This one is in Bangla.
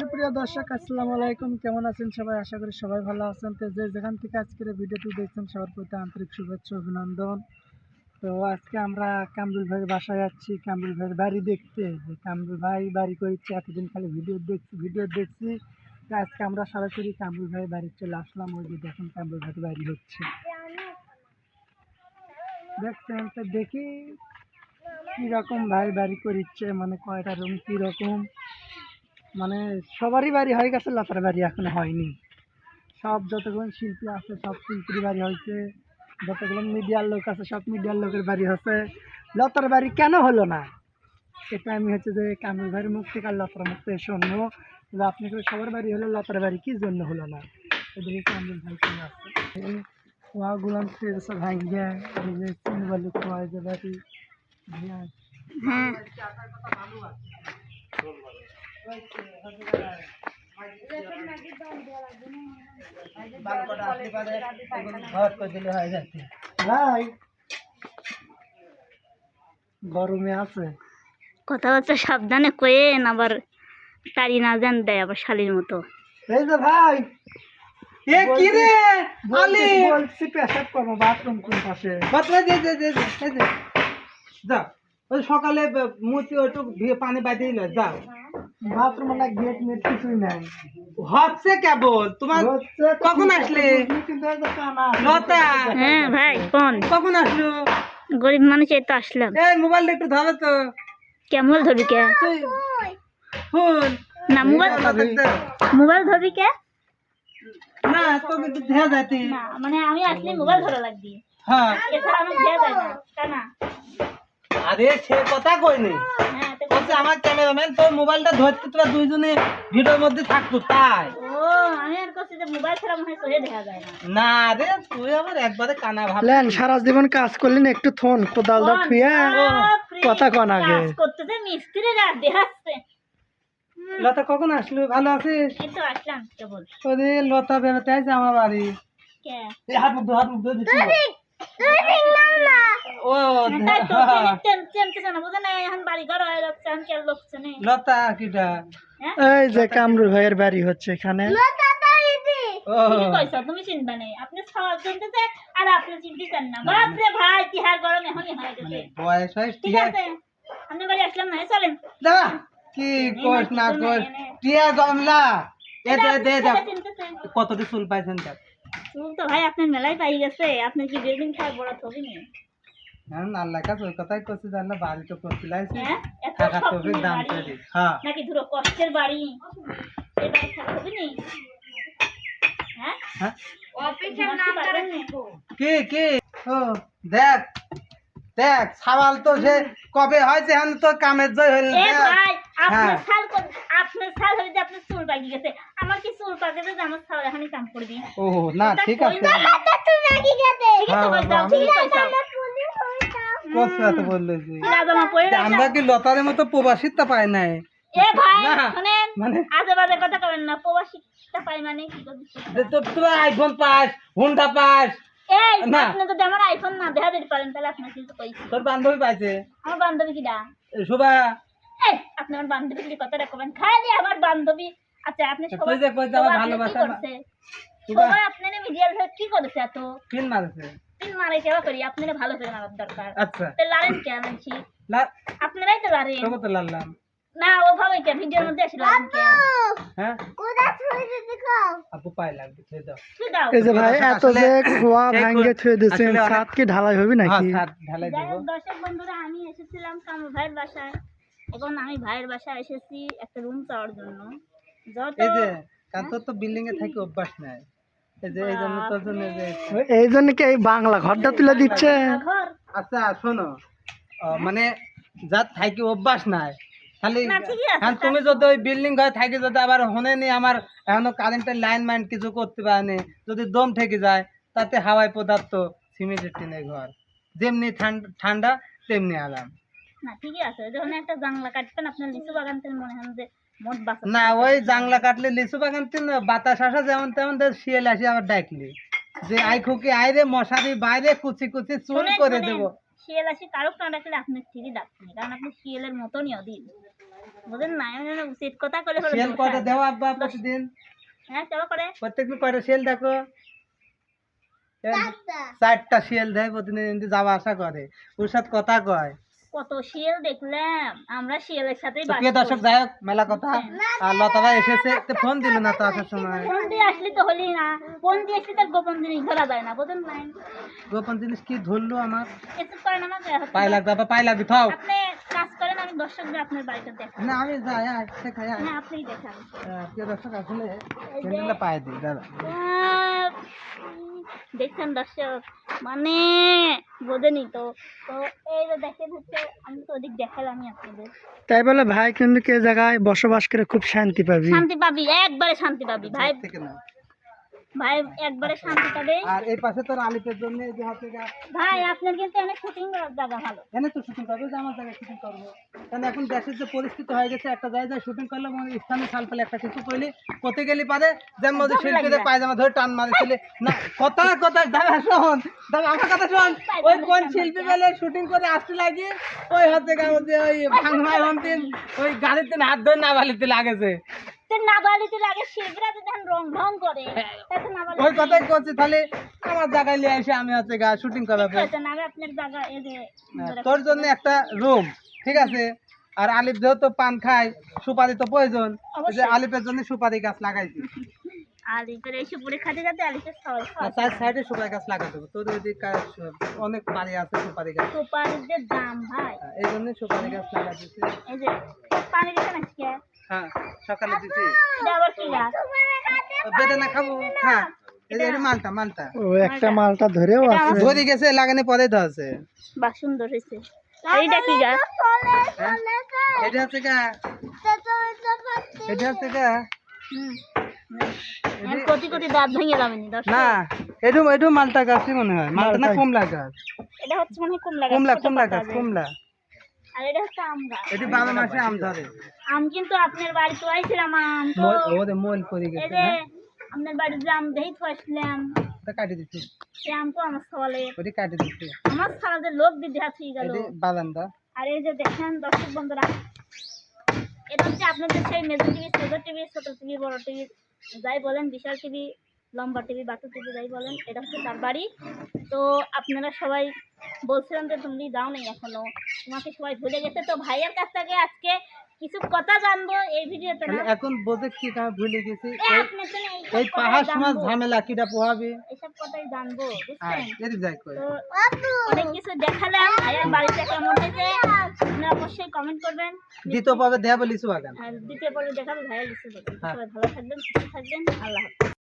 সুপ্রিয় দর্শক, আসসালামু আলাইকুম। কেমন আছেন সবাই? আশা করি সবাই ভালো আছেন। তো যে যেখান থেকে আজকের ভিডিওটি দেখছেন, সবার প্রতি আন্তরিক শুভেচ্ছা, অভিনন্দন। তো আজকে আমরা কামরুল ভাইয়ের বাসায় যাচ্ছি। কামরুল ভাইয়ের বাড়ি দেখতে। যে কামরুল ভাই বাড়ি করেছে, এতদিন খালি ভিডিও দেখছি ভিডিও দেখছি। তো আজকে আমরা সরাসরি কামরুল ভাইয়ের বাড়ি চলে আসলাম। ওই যে দেখুন কামরুল ভাইয়ের বাড়ি হচ্ছে। দেখছেন তো দেখি কীরকম ভাই বাড়ি করিচ্ছে মানে কয়টা রুম, কীরকম? মানে সবারই বাড়ি হয়ে গেছে লতার বাড়ি এখনও হয়নি। সব যতগুলো শিল্পী আছে সব শিল্পীর বাড়ি হয়েছে। যতগুলো মিডিয়ার লোক আছে সব মিডিয়ার লোকের বাড়ি হচ্ছে লতার বাড়ি কেন হলো না? এটা আমি হচ্ছে যে কামুল ভাইয়ের মুখ থেকে আর লতার মুখ থেকে শুনব। যে আপনি করে সবার বাড়ি হলো লতার বাড়ি কি জন্য হলো না? এদিকে কামুল ভাই চলে আসছে। কুয়াগুলো এই যে চিনি কুয়া যে বাড়ি। হ্যাঁ গরমে আছে কথাবার্তা সাবধানে কয়েন আবার তাড়ি না যান দেয় আবার শালির মতো। এই যে ভাই এ কি রে আলি? বলছি পেশাব করব বাথরুম কোন পাশে? বাতরা দে দে দে দে, যা ওই সকালে মুতি ওটু ধুয়ে পানি বাইতে দিল যা বাথরুম না গেট মেট কিছুই নাই। হচ্ছে কেবল তোমার কখন আসলে? কানা। লতা? হ্যাঁ ভাই কোন কখন আসলো? গরিব মানুষ এই তো আসলাম। এই মোবাইলটা একটু ধরো তো। কেমন ধরবি কে? ফুল না মোবাইল মোবাইল ধরবি কে? তোকে তো যাইতে না মানে আমি আসলে মোবাইল ধরা লাগবি। হ্যাঁ। এছাড়া আমার দেয়া যায় না তা না? আরে সে কথা কই নেই হ্যাঁ। বলছে আমার ক্যামেরাম্যান তোর মোবাইলটা ধরতে তোরা দুইজনে ভিডিওর মধ্যে থাকতো তাই? ও আমি আর করছি যে মোবাইল ছাড়া মনে হয় দেখা যায় না। না রে তুই আবার একবারে কানা ভাব। লেন সারা জীবন কাজ করলেন একটু থন কোদাল দা কথা কন আগে। কাজ করতেছে মিস্ত্রি রাত দেখাচ্ছে। লতা কখন আসলো? ভালো আছিস? এই তো আসলাম কেবল ওরে লতা বেরোতে আছে আমার বাড়ি। কে? হাত মুখ হাত মুখ ধো দিচ্ছি। ও তাই তো চেন চেনতেছে না না। এখন বাড়ি ঘর যাচ্ছে এখন কেউ লোকছে নেই লতা কিটা? এই যে কামরুল ভাইয়ের বাড়ি হচ্ছে এখানে। তুমি চিনবা নেই। আপনি চিনতেছে আর আপনি চিনতেছেন না। বাপরে ভাই তিহার গরম এখনই হয়ে গেছে। বয়স হয় ঠিক আছে আপনি বাড়ি আসলাম না চলেন। দা কি কোস না কোস? টিয়া জমলা এ দে দে দে। কতটি চুল পাইছেন দেখ। চুল তো ভাই আপনার মেলায় পাই গেছে। আপনি কি বেদিন খায় বড় থবি নি হ্যাঁ আল্লাহ কাছে ওই কথাই করছি জানলে বাড়ি তো হ্যাঁ দাম। করে হ্যাঁ। নাকি ধরো কষ্টের বাড়ি? থাকবি নি হ্যাঁ? হ্যাঁ? অফিসের? কি কি? ও দেখ দেখ সাওয়াল তো সে কবে হয়েছে এখন তো কামের জয় হইল এ ভাই আপনার হ্যাঁ। সাল আপনার সাল হয়ে যে আপনার চুল পাকি গেছে। আমার কি চুল পাকে যে আমার সাল এখনই কাম করবি? ও না ঠিক আছে। হ্যাঁ, বাবা, আমি- কষ্ট এত বললে যে। রাজামা পড়ে রয়েছে। আমরা কি লতারের মতো প্রবাসিতা পাই নাই? এ ভাই মানে আজে বাজে কথা কবেন না প্রবাসীটা পাই মানে কি তো তুই আইফোন পাস হুন্ডা পাস। এই আপনি আমার আইফোন না দেখা দিতে পারেন তাহলে আপনার কিন্তু কইছি। তোর বান্ধবী পাইছে? আমার বান্ধবী কিডা? শোভা। এই আপনি আমার বান্ধবী কি কথা রাখবেন খালি আমার বান্ধবী। আচ্ছা আপনি যে আমার ভালোবাসা কি করছে? সবাই আপনার মিডিয়াল কি করেছে এত? পিন মারছে? তিন মারে কেবা করি আপনারা ভালো করে মারার দরকার। আচ্ছা। তো লারেন কে আনছি? আপনারাই তো লারেন। তো লাল্লাম না ওভাবে কে? ভিডিওর মধ্যে আসলে লারেন কে? হ্যাঁ? আপু পাই লাগবে ছেড়ে দাও। দাও। এই যে ভাই এত যে খোয়া ভাঙ্গে অনেক- সাত কি ঢালাই হবে হ্যাঁ নাকি ছাদ ঢালাই যাই দেবো। দর্শক বন্ধুরা আমি এসেছিলাম ভাইয়ের বাসায়। এখন আমি ভাইয়ের বাসায় এসেছি একটা রুম চাওয়ার জন্য। যত এই যে কারণ তো বিল্ডিং এ থাকি অভ্যাস নাই। এই জন্য তোর জন্য এই যে এই জন্য কি এই বাংলা ঘরটা তুলে দিচ্ছে? আচ্ছা শোনো। মানে যার থাকি অভ্যাস নাই খালি হ্যাঁ তুমি যদি ওই বিল্ডিং ঘরে থাকি যদি আবার হনে নি আমার এখনও কারেন্টের লাইন মাইন কিছু করতে পারেনি যদি দম ঠেকে যায় তাতে হাওয়াই পদার্থ সিমেন্টের টিনের ঘর। যেমনি ঠান্ডা তেমনি আরাম। না ঠিকই আছে যখন একটা জানলা কাটবেন আপনার লিচু বাগান মনে হয় যে না ওই জাংলা কাটলে লিচু বাগান তিন বাতাস আসা যেমন তেমন শিয়াল আসি আবার ডাকলি। যে আই খুকি আইরে মশারি বাইরে কুচি কুচি চুল করে দেবো। শিয়াল আসি কারও না ডাকলে আপনি ঠিকই ডাকছেন কারণ আপনি শিয়ালের মতনই অধীর। বুঝেন না উচিত কথা করে হলো সেল দোষ কয়টা? হয়। দেও আব্বা প্রতিদিন। হ্যাঁ কেমন করে। প্রত্যেকদিন কয়টা সেল দেখো? চারটা। শিয়াল দেয় প্রতিদিন যাওয়া আসা করে। ওর সাথে কথা কয়। কত শিয়াল দেখলাম। আমরা শিয়ালের বাস প্রিয় দর্শক যাই হোক মেলা কথা। আর লতা এসেছে তো ফোন দিল না তো আসার সময়। ফোন দিয়ে আসলে তো হলি না। ফোন দিয়ে আসলে তার গোপন জিনিস ধরা যায় না বুঝেন নাই? গোপন জিনিস কি ধরলো আমার? এসব করেন আমার পাই তোলা। লাগবে আবার পাই লাগবে থাও আপনি কাজ করেন আমি দর্শকদের আপনার বাড়িতে দেখান না আমি যাই আয় দেখাই আয়। হ্যাঁ আপনিই দেখান। প্রিয় দর্শক আসলে চ্যানেলটা পাই দিই দাদা দেখছেন দর্শক? মানে বোঝেনি তো। তো এই যে দেখেন হচ্ছে আমি তো ওদিক দেখালামই আপনাদের। তাই বলে ভাই কিন্তু কে জায়গায় বসবাস করে খুব শান্তি পাবি। শান্তি পাবি একবারে শান্তি পাবি। ভাই থেকে না। ভাই একবারে শান্তি পাবে আর এই পাশে তোর আলিপের জন্য এই যে হাতে ভাই আপনার কিন্তু অনেক শুটিং করার জায়গা ভালো। এনে তো শুটিং করবে যে আমার জায়গায় শুটিং করব। কারণ এখন দেশের যে পরিস্থিতি হয়ে গেছে একটা জায়গায় শুটিং করলে মনে স্থানীয় সাল ফেলে একটা কিছু করলে কোথায় গেলি পারে? যেমন মধ্যে শিল্পীদের পায়জামা ধরে টান মারিছিলে। না কথা কথা দাদা শোন দাদা আমার কথা শোন। ওই কোন শিল্পী বেলে শুটিং করে আসতে লাগে? ওই হচ্ছে গা ওই যে ওই ওই গাড়িতে হাত ধরে না বালিতে লাগেছে। তো নাবালিতে লাগে শিল্পীরা তো যখন রং ঢং করে। তাতে নাবালিতে ওই কথাই করছি তাহলে আমার জায়গায় নিয়ে এসে আমি হচ্ছে গা শুটিং করাবো। হয়েছে না আমি আপনার জায়গা এই যে হ্যাঁ, তোর জন্য একটা রুম ঠিক আছে? আর আলিফ যেহেতু পান খায় সুপারি তো প্রয়োজন এই যে আলিফের জন্য সুপারি গাছ লাগাইছি। সাইডে সুপারি গাছ লাগাতে হবে। তোর ওইদিকে অনেক বাড়ি আছে সুপারি গাছ। সুপারির দাম ভাই। হ্যাঁ, এই জন্য সুপারি গাছ লাগা এই যে পানি হ্যাঁ সকালে দিছি বেদানা খাব। হ্যাঁ মালটা মালটা। ও একটা মালটা ধরেও আছে। ধরে গেছে লাগানি পরে তো আছে। বা সুন্দর হয়েছে। আর কি গাছ? হ্যাঁ? এটা হচ্ছে গা। এটা হচ্ছে গা। কোটি কোটি দাঁত ভেঙে যাবেনি না এটু এটু মালটা গাছই মনে হয়। মালটা না কমলা গাছ? এটা হচ্ছে মনে হয় কুমলা কমলা কমলা গাছ কমলা। আর এটা হচ্ছে আম গাছ। এটি বারো মাসে আম ধরে। আম কিন্তু আপনার বাড়িতে আইছিলাম আম তো ওদের মোল পড়ে গেছে হ্যাঁ? আপনার বাড়িতে আম দেখি তো আসলাম। কাটি দিচ্ছি। সে আম তো আমার সওয়ালে ওটি কাটি দিচ্ছি। আমার সারাদের লোক দিদি হাতে গেল। বাদামটা আর এই যে দেখেন দর্শক বন্ধুরা এটা হচ্ছে আপনাদের সেই মেজর টিভি ছোট টিভি ছোট টিভি বড় টিভি যাই বলেন বিশাল টিভি। লম্বা টিভি বাটু টিভি যাই বলেন এটা হচ্ছে তার বাড়ি। তো আপনারা সবাই বলছিলাম যে তুমি যাও নাই এখনও। তোমাকে সবাই ভুলে গেছে। তো ভাইয়ের কাছ থেকে আজকে কিছু কথা জানব এই ভিডিওতে না। এখন বোঝে কি কাজ ভুলে গেছি। এই পাহাড় সমাজ ঝামেলা কিটা পোহাবে? এইসব কথাই জানব হ্যাঁ বুঝছেন এদিক যাই কই। অনেক কিছু দেখালাম। ভাইয়ের বাড়িতে কেমন হয়েছে? আপনারা অবশ্যই কমেন্ট করবেন। দ্বিতীয় পাবে দেয়া বলিস বাগান। আর দ্বিতীয় পর্বে দেখাবো ভাইয়ের লিস্টে দেখবেন হ্যাঁ। সবাই ভালো থাকবেন সুস্থ থাকবেন। আল্লাহ হাফেজ।